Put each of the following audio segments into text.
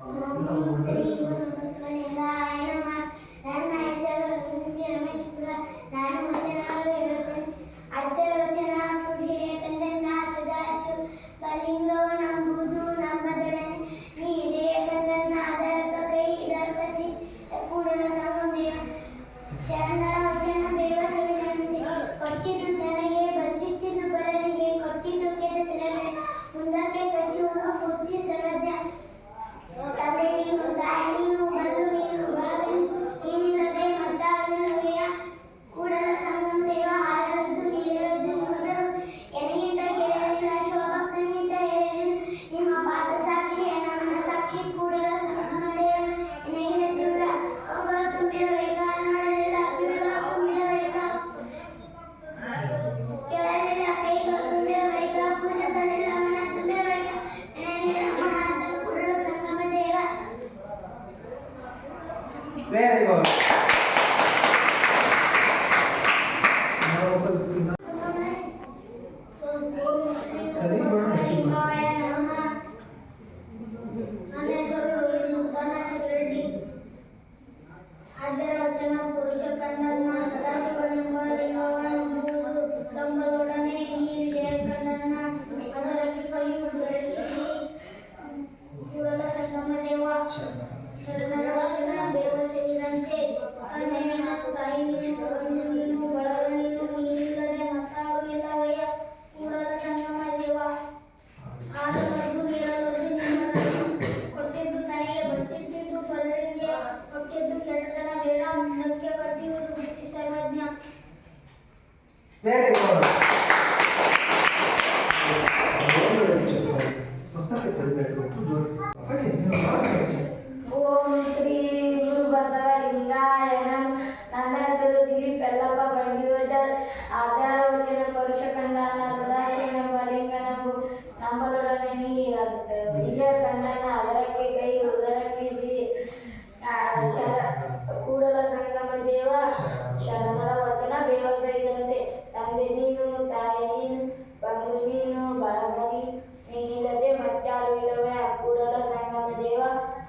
ഓം ശ്രീ ഗുരുസ്വരിതായ നമഃ వెరీ గుడ్ ఓం శ్రీ గురు బసవలింగాయ నమ నందనసురు దివి పెళ్ళప్ప పండివేటర్ ఆధార వచ్చిన పరుష ఖండాన సదాశివన బలింగనపు నంబరుడనని విజయ ఖండాన అదరకి కై ఉదరకి కూడల సంగమ దేవ శరణర వచన వ్యవసాయ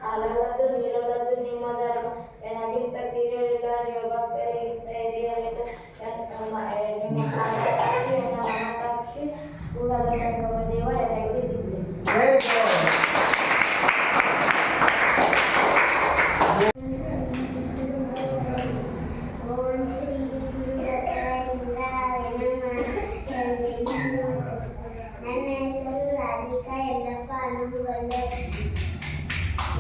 ಹಾಲಲ್ಲದು ನೀರಲ್ಲದು ನಿಮ್ಮ ಧರ್ಮ ನನಗಿಂತ ತಿಳಿಯಲಿಲ್ಲ ನಿಮ್ಮ ಭಕ್ತರಿಗಿಂತ ಹಿರಿಯಲಿಲ್ಲ ನಿಮ್ಮ ಸಾಕ್ಷಿ ನನ್ನ ಮನಸಾಕ್ಷಿ ಕೂಡದ ಸಂಗಮದೇವ ಎನಗೆ ಬಿದ್ದೆ ನನ್ನ ಹೆಸರು ರಾಧಿಕಾ ಎಲ್ಲಪ್ಪ ಅನುಭವ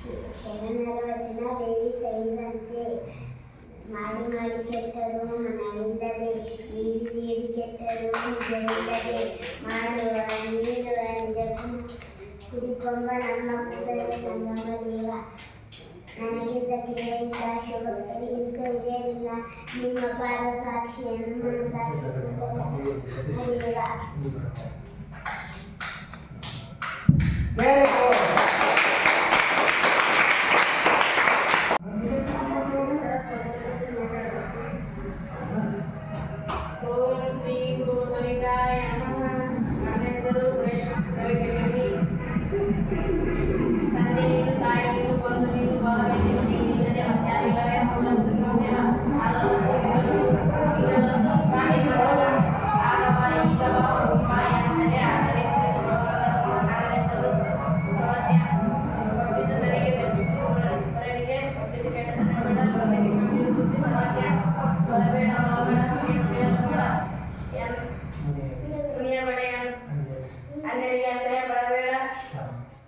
ಕ್ಷಣಗಳ ದೇವಿ ಸೇರಿದಂತೆ ಮಾಡಿ ಮಾಡಿ ಕೆಟ್ಟರು ಮನವಿಲ್ಲದೆ ನೀಡಿ ನೀಡಿ ಕೆಟ್ಟರು ನಿಜವಿಲ್ಲದೆ ಮಾಡುವ ನೀಡುವ ನಿಜಕ್ಕೂ ಕುಡಿಕೊಂಬ ನಮ್ಮ ಕೂದಲೇ ನಮ್ಮ ದೇವ ನನಗಿದ್ದ ಕಿರಿಯ ಭಕ್ತರಿಗೆ ಇರಲಿಲ್ಲ ನಿಮ್ಮ ಪಾದ ಸಾಕ್ಷಿ ನಮ್ಮ ಸಾಕ್ಷಿ ದೇವ Andaria saya berbeda,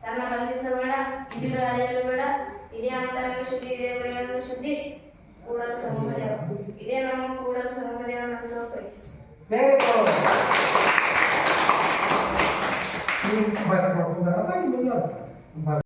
karena kami semuanya itu berada di luar. Ini yang saya maksud di dalam kurang semua dia. Ini yang kurang semua dia masuk ke. Mereka. Ini orang tidak tahu sih